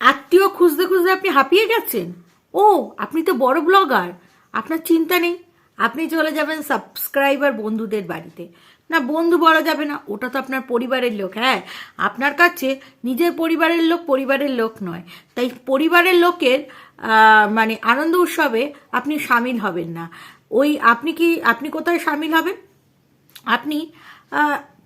আত্মীয় খুঁজতে খুঁজতে আপনি হাঁপিয়ে গেছেন? ও, আপনি তো বড় ব্লগার। আপনার চিন্তা নেই? আপনি চলে যাবেন সাবস্ক্রাইবার বন্ধুদের বাড়িতে। না, বন্ধু বলা যাবে না, ওটা তো আপনার পরিবারের লোক। হ্যাঁ আপনার কাছে নিজের পরিবারের লোক পরিবারের লোক নয়। তাই পরিবারের লোকের মানে আনন্দ উৎসবে আপনি সামিল হবেন না। ওই, আপনি কি, আপনি কোথায় সামিল হবেন? আপনি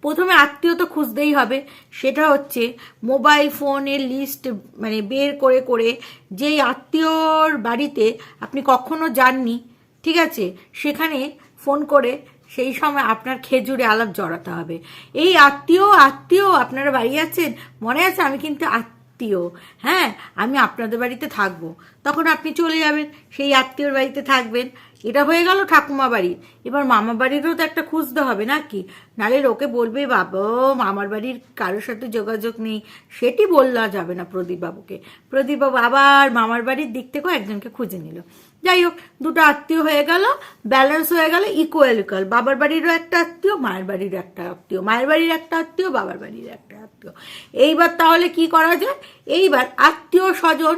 প্রথমে আত্মীয় তো খুঁজতেই হবে। সেটা হচ্ছে মোবাইল ফোনের লিস্ট মানে বের করে করে যেই আত্মীয়র বাড়িতে আপনি কখনো যাননি, ঠিক আছে? সেখানে ফোন করে সেই সময় আপনার খেজুরে আলাপ জড়াতে হবে। এই আত্মীয় আত্মীয়, আপনারা বাড়ি আছেন? মনে আছে? আমি কিন্তু আত্মীয়। হ্যাঁ আমি আপনাদের বাড়িতে থাকব। তখন আপনি চলে যাবেন। সেই আত্মীয়র বাড়িতে থাকবেন। এটা হয়ে গেল ঠাকুমা বাড়ির এবার মামা বাড়িরও তো একটা খুঁজতে হবে নাকি? নালে লোকে বলবে, বাবা, মামার বাড়ির কারোর সাথে যোগাযোগ নেই। সেটি বললা যাবে না প্রদীপবাবুকে। প্রদীপবাবু আবার মামার বাড়ির দিক থেকেও একজনকে খুঁজে নিল। যাই হোক, দুটো আত্মীয় হয়ে গেল ব্যালেন্স হয়ে গেল ইকুয়াল ইকুয়াল বাবার বাড়িরও একটা আত্মীয়, মায়ের বাড়ির একটা আত্মীয়। মায়ের বাড়ির একটা আত্মীয়, বাবার বাড়ির একটা আত্মীয়। এইবার তাহলে কি করা যায়? এইবার আত্মীয় স্বজন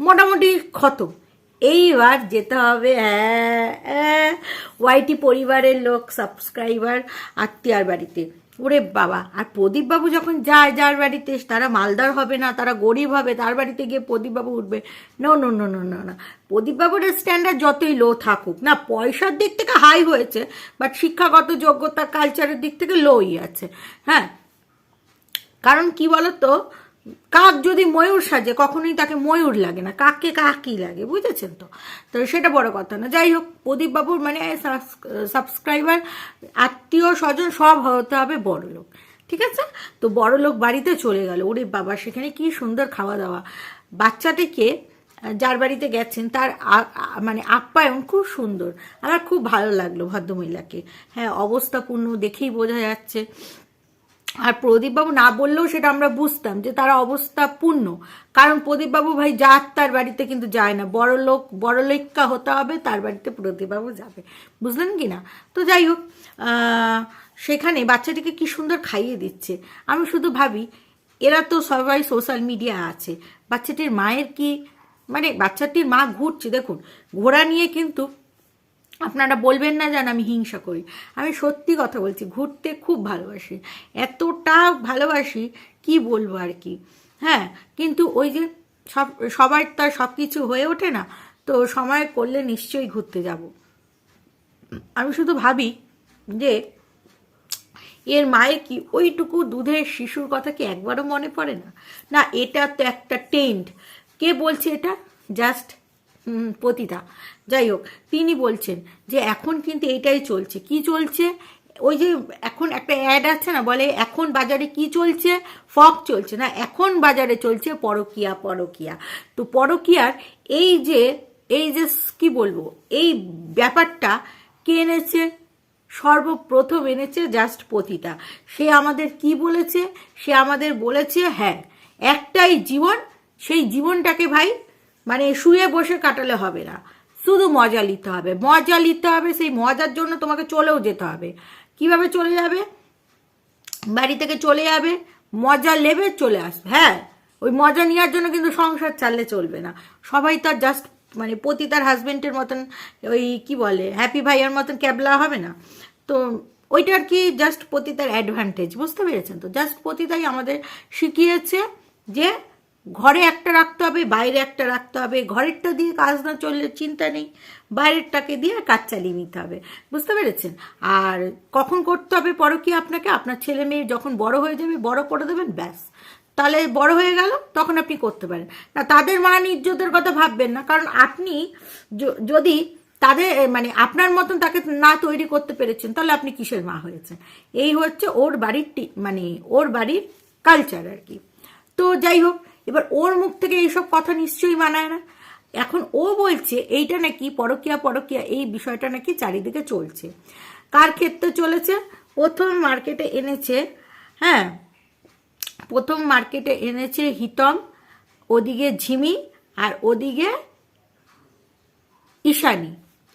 মোটামুটি খতম। এইবার যেতে হবে হ্যাঁ ওয়াইটি পরিবারের লোক, সাবস্ক্রাইবার, আত্মীয়ার বাড়িতে। ওরে বাবা, আর প্রদীপবাবু যখন যায় যার বাড়িতে, তারা মালদার হবে না, তারা গরিব হবে, তার বাড়িতে গিয়ে প্রদীপবাবু উঠবে। No no no no no না প্রদীপবাবুর স্ট্যান্ডার্ড যতই লো থাকুক, না, পয়সার দিক থেকে হাই হয়েছে বাট শিক্ষাগত যোগ্যতা কালচারের দিক থেকে লোই আছে হ্যাঁ? কারণ কি বলতো কাক যদি ময়ূর সাজে, কখনোই তাকে ময়ূর লাগে না। কাককে কাকই লাগে, বুঝেছেন তো? তো সেটা বড় কথা না। যাই হোক, প্রদীপবাবুর মানে সাবস্ক্রাইবার আত্মীয় স্বজন সব হতে হবে বড় লোক, ঠিক আছে? তো বড় লোক বাড়িতে চলে গেল। ওরে বাবা, সেখানে কি সুন্দর খাওয়া দাওয়া বাচ্চাটিকে যার বাড়িতে গেছেন, তার মানে আপ্যায়ন খুব সুন্দর। আমার খুব ভালো লাগল ভদ্রমহিলাকে। হ্যাঁ অবস্থাপূর্ণ দেখেই বোঝা যাচ্ছে। আর প্রদীপবাবু না বললেও সেটা আমরা বুঝতাম যে তারা অবস্থা পূর্ণ। কারণ প্রদীপবাবু ভাই যার তার বাড়িতে কিন্তু যায় না। বড় লোক, বড় লেখা হতে হবে, তার বাড়িতে প্রদীপবাবু যাবে। বুঝলেন কি না? তো যাই হোক সেখানে বাচ্চাটিকে কি সুন্দর খাইয়ে দিচ্ছে। আমি শুধু ভাবি, এরা তো সবাই সোশ্যাল মিডিয়া আছে। বাচ্চাটির মায়ের কি মানে বাচ্চাটির মা ঘুরছে। দেখুন, ঘোড়া নিয়ে কিন্তু আপনারা বলবেন না যেন আমি হিংসা করি। আমি সত্যি কথা বলছি, ঘুরতে খুব ভালোবাসি। এতটা ভালোবাসি, কি বলব আর কি? হ্যাঁ কিন্তু ওই যে সব, সবার তো আর সব কিছু হয়ে ওঠে না, তো সময় করলে নিশ্চয়ই ঘুরতে যাব। আমি শুধু ভাবি যে এর মায়ের কি ওইটুকু দুধের শিশুর কথা কি একবারও মনে পড়ে না? না, এটা তো একটা টেন্ট কে বলছে এটা? জাস্ট পতিতা। যাই হোক, তিনি বলছেন যে এখন কিন্তু এইটাই চলছে। কি চলছে? ওই যে এখন একটা অ্যাড আছে না, বলে এখন বাজারে কি চলছে? ফক চলছে না, এখন বাজারে চলছে পরকিয়া পরকিয়া। তো পরকিয়ার এই যে এই যে কি বলব, এই ব্যাপারটা কে এনেছে? সর্বপ্রথম এনেছে জাস্ট পতিতা। সে আমাদের কি বলেছে? সে আমাদের বলেছে হ্যাঁ একটাই জীবন, সেই জীবনটাকে ভাই মানে শুয়ে বসে কাটালে হবে না। শুধু মজা নিতে হবে। মজা নিতে হবে, সেই মজার জন্য তোমাকে চলেও যেতে হবে। কীভাবে চলে যাবে? বাড়ি থেকে চলে যাবে, মজা নেবে, চলে আসবে। হ্যাঁ ওই মজা নেওয়ার জন্য কিন্তু সংসার চাললে চলবে না। সবাই তার জাস্ট মানে পতি তার হাজবেন্ডের মতন ওই কি বলে হ্যাপি ভাইয়ার মতন ক্যাবলা হবে না। তো ওইটা আর কি জাস্ট পতিতার অ্যাডভান্টেজ বুঝতে পেরেছেন তো? জাস্ট পতিতাই আমাদের শিখিয়েছে যে ঘরে একটা রাখতে হবে, বাইরে একটা রাখতে হবে, ঘরেরটা দিয়ে কাজ না চললে চিন্তা নেই, বাইরেরটাকে দিয়ে কাজ চালিয়ে নিতে হবে। বুঝতে পেরেছেন? আর কখন করতে হবে পরকীয়া আপনাকে? আপনার ছেলে মেয়ে যখন বড় হয়ে যাবে, বড় করে দেবেন, ব্যাস। তাহলে বড় হয়ে গেল, তখন আপনি করতে পারেন। না, তাদের মান ইজ্জতের কথা ভাববেন না, কারণ আপনি যদি তাদের মানে আপনার মতন তাকে না তৈরি করতে পেরেছেন, তাহলে আপনি কিসের মা হয়েছেন? এই হচ্ছে ওর বাড়ির মানে ওর বাড়ির কালচার আর কি। তো যাই হোক এবার ওর মুখ থেকে এইসব কথা নিশ্চয়ই মানায় না। এখন ও বলছে, এইটা নাকি পরকিয়া পরকিয়া, এই বিষয়টা নাকি চারিদিকে চলছে। কার ক্ষেত্রে চলেছে? প্রথম মার্কেটে এনেছে হ্যাঁ প্রথম মার্কেটে এনেছে হিতম, ওদিকে ঝিমি আর ওদিকে ঈশানী।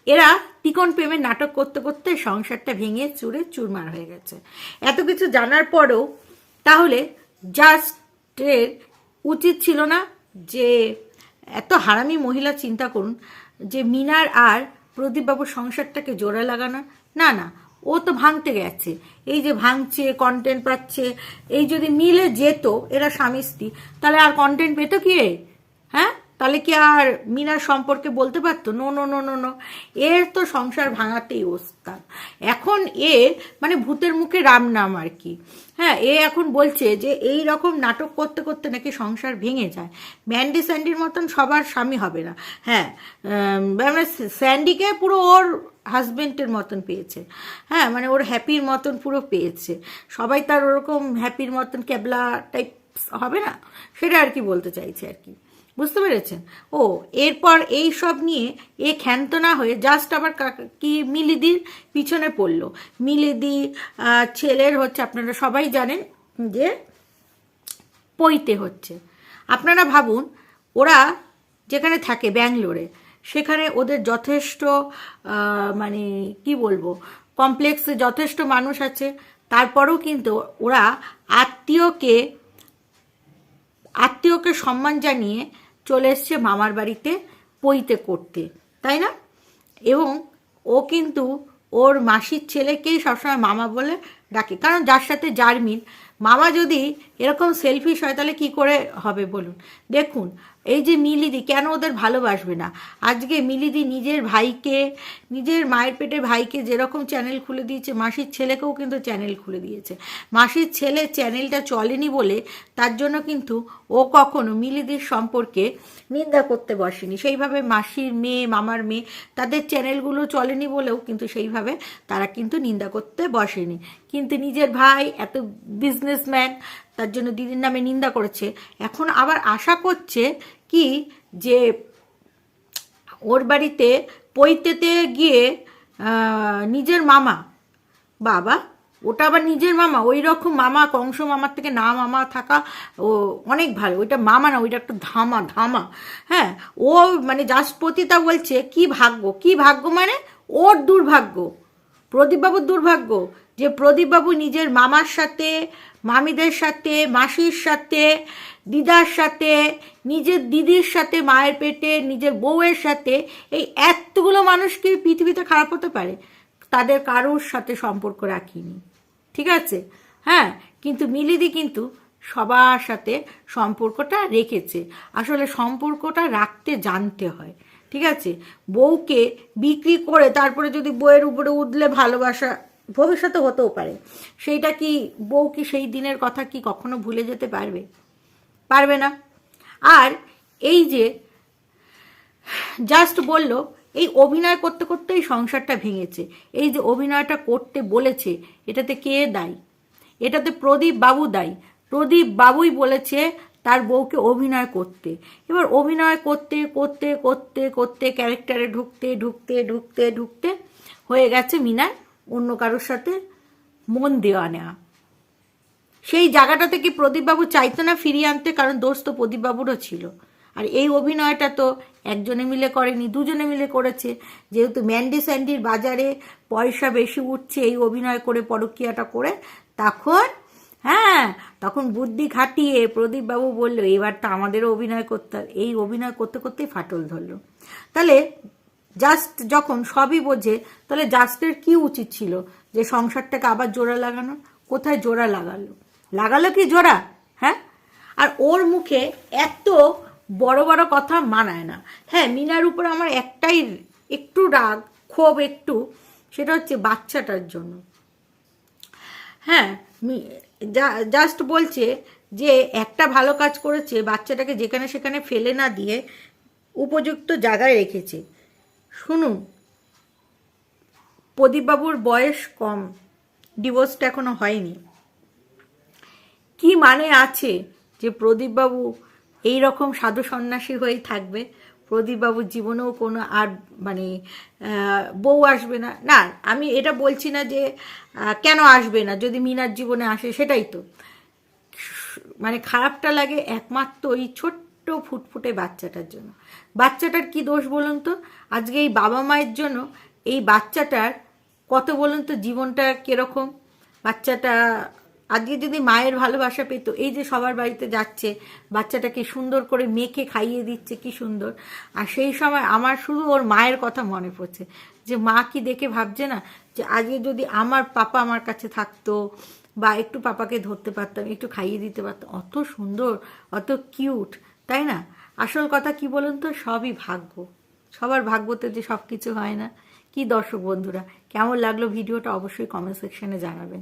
এরা তিকন প্রেমের নাটক করতে করতে সংসারটা ভেঙে চুরে চুরমার হয়ে গেছে। এত কিছু জানার পরেও তাহলে জাস্টের উচিত ছিল না যে এত হারামি মহিলা চিন্তা করুন যে মিনার আর প্রদীপবাবুর সংসারটাকে জোড়া লাগানো। না না, ও তো ভাঙতে গেছে। এই যে ভাঙছে কন্টেন্ট পাচ্ছে, এই যদি মিলে যেত, এরা স্বামী স্ত্রী, তাহলে আর কন্টেন্ট পেতো কি? হ্যাঁ? তাহলে কি আর মিনার সম্পর্কে বলতে পারতো? No no no no no এর তো সংসার ভাঙাতেই ওস্তাদ। এখন এ মানে ভূতের মুখে রাম নাম আর কি। হ্যাঁ এ এখন বলছে যে এই রকম নাটক করতে করতে নাকি সংসার ভেঙে যায়। ম্যান্ডি স্যান্ডির মতন সবার স্বামী হবে না। হ্যাঁ মানে স্যান্ডিকে পুরো ওর হাজবেন্ডের মতন পেয়েছে। হ্যাঁ মানে ওর হ্যাপির মতন পুরো পেয়েছে। সবাই তার ওরকম হ্যাপির মতন ক্যাবলা টাইপ হবে না? সেটা আর কি বলতে চাইছে আর কি। বুঝতে পেরেছেন? ও, এরপর এই সব নিয়ে এ ক্ষান্ত না হয়ে জাস্ট আবার কি মিলিদির পিছনে পড়ল। মিলিদি ছেলের হচ্ছে, আপনারা সবাই জানেন যে পইতে হচ্ছে। আপনারা ভাবুন, ওরা যেখানে থাকে ব্যাঙ্গলোরে, সেখানে ওদের যথেষ্ট মানে কি বলব কমপ্লেক্সে যথেষ্ট মানুষ আছে, তারপরেও কিন্তু ওরা আত্মীয়কে আত্মীয়কে সম্মান জানিয়ে চলে এসছে মামার বাড়িতে পইতে করতে, তাই না? এবং ও কিন্তু ওর মাসির ছেলেকেই সবসময় মামা বলে ডাকে। কারণ যার সাথে যার মিল মামা যদি এরকম সেলফিশ হয়, তাহলে কি করে হবে বলুন? দেখুন, এই যে মিলিদি, কেন ওদের ভালোবাসবে না? আজকে মিলিদি নিজের ভাইকে, নিজের মায়ের পেটে ভাইকে যেরকম চ্যানেল খুলে দিয়েছে, মাসির ছেলেকেও কিন্তু চ্যানেল খুলে দিয়েছে। মাসির ছেলে চ্যানেলটা চলেনি বলে তার জন্য কিন্তু ও কখনো মিলিদির সম্পর্কে নিন্দা করতে বসেনি। সেইভাবে মাসির মেয়ে, মামার মেয়ে তাদের চ্যানেলগুলো চলেনি বলেও কিন্তু সেইভাবে তারা কিন্তু নিন্দা করতে বসেনি। কিন্তু নিজের ভাই এত বিজনেসম্যান তার জন্য দিদির নামে নিন্দা করেছে। এখন আবার আশা করছে কি যে ওর বাড়িতে পৈতেতে গিয়ে নিজের মামা, বাবা, ওটা আবার নিজের মামা ওই রকম মামা, কংস মামার থেকে না মামা থাকা, ও, অনেক ভালো। ওইটা মামা না, ওইটা একটা ধামা ধামা। হ্যাঁ ও মানে জাসপতিতা বলছে, কি ভাগ্য কি ভাগ্য মানে? ওর দুর্ভাগ্য, প্রদীপবাবুর দুর্ভাগ্য যে প্রদীপবাবু নিজের মামার সাথে, মামিদের সাথে, মাসির সাথে, দিদার সাথে, নিজের দিদির সাথে, মায়ের পেটে, নিজের বউয়ের সাথে এই এতগুলো মানুষ কি পৃথিবীতে খারাপ হতে পারে, তাদের কারোর সাথে সম্পর্ক রাখিনি। ঠিক আছে? হ্যাঁ কিন্তু মিলিদি কিন্তু সবার সাথে সম্পর্কটা রেখেছে। আসলে সম্পর্কটা রাখতে জানতে হয়। ঠিক আছে? বউকে বিক্রি করে তারপরে যদি বউয়ের উপরে উঠলে ভালোবাসা ভবিষ্যতে হতেও পারে। সেইটা কি বউ কি সেই দিনের কথা কি কখনো ভুলে যেতে পারবে? পারবে না। আর এই যে জাস্ট বলল, এই অভিনয় করতে করতেই সংসারটা ভেঙেছে। এই যে অভিনয়টা করতে বলেছে, এটাতে কে দায়ী? এটাতে প্রদীপ বাবু দায়ী। প্রদীপ বাবুই বলেছে তার বউকে অভিনয় করতে। এবার অভিনয় করতে করতে করতে করতে ক্যারেক্টারে ঢুকতে ঢুকতে ঢুকতে ঢুকতে হয়ে গেছে মিনার। অন্য কারোর সাথে মন দেওয়া নেওয়া সেই জায়গাটা থেকে প্রদীপবাবু চাইতো না ফিরিয়ে আনতে? কারণ দোষ তো প্রদীপবাবুরও ছিল। আর এই অভিনয়টা তো একজনে মিলে করেনি, দুজনে মিলে করেছে। যেহেতু ম্যান্ডি স্যান্ডির বাজারে পয়সা বেশি উঠছে এই অভিনয় করে, পরকিয়াটা করে, তখন হ্যাঁ তখন বুদ্ধি খাটিয়ে প্রদীপবাবু বলল, এবার তো আমাদেরও অভিনয় করতে হবে। এই অভিনয় করতে করতেই ফাটল ধরলো। তাহলে জাস্ট যখন সবই বোঝে, তাহলে জাস্টের কি উচিত ছিল? যে সংসারটাকে আবার জোড়া লাগানো কোথায় জোড়া লাগালো? লাগালো কি জোড়া? হ্যাঁ? আর ওর মুখে এত বড় বড় কথা মানায় না। হ্যাঁ মিনার উপর আমার একটাই একটু রাগ, ক্ষোভ একটু, সেটা হচ্ছে বাচ্চাটার জন্য। হ্যাঁ জাস্ট বলছে যে একটা ভালো কাজ করেছে, বাচ্চাটাকে যেখানে সেখানে ফেলে না দিয়ে উপযুক্ত জায়গায় রেখেছে। শুনুন। প্রদীপবাবুর বয়স কম। ডিভোর্সটা এখনও হয়নি। কি মানে আছে যে প্রদীপবাবু এই রকম সাধু সন্ন্যাসী হয়েই থাকবে? প্রদীপবাবুর জীবনেও কোনো আর মানে বউ আসবে না। না, আমি এটা বলছি না যে কেন আসবে না? যদি মিনার জীবনে আসে, সেটাই তো। মানে খারাপটা লাগে একমাত্র ওই ছোট্ট ফুটফুটে বাচ্চাটার জন্য। বাচ্চাটার কি দোষ বলুন তো? আজকে এই বাবা মায়ের জন্য এই বাচ্চাটার কত বলুন তো জীবনটা কীরকম? বাচ্চাটা আজকে যদি মায়ের ভালোবাসা পেত, এই যে সবার বাড়িতে যাচ্ছে, বাচ্চাটাকে সুন্দর করে মেখে খাইয়ে দিচ্ছে, কি সুন্দর। আর সেই সময় আমার শুধু ওর মায়ের কথা মনে পড়ছে। যে মা কি দেখে ভাবছে না? যে আজকে যদি আমার পাপা আমার কাছে থাকতো বা একটু পাপাকে ধরতে পারতাম, একটু খাইয়ে দিতে পারতাম, অত সুন্দর, অত কিউট। তাই না? আসল কথা কি বলুন তো? সবই ভাগ্য। সবার ভাগ্যতে যে সব কিছু হয় না। কি দর্শক বন্ধুরা, কেমন লাগল ভিডিওটা অবশ্যই কমেন্ট সেকশনে জানাবেন।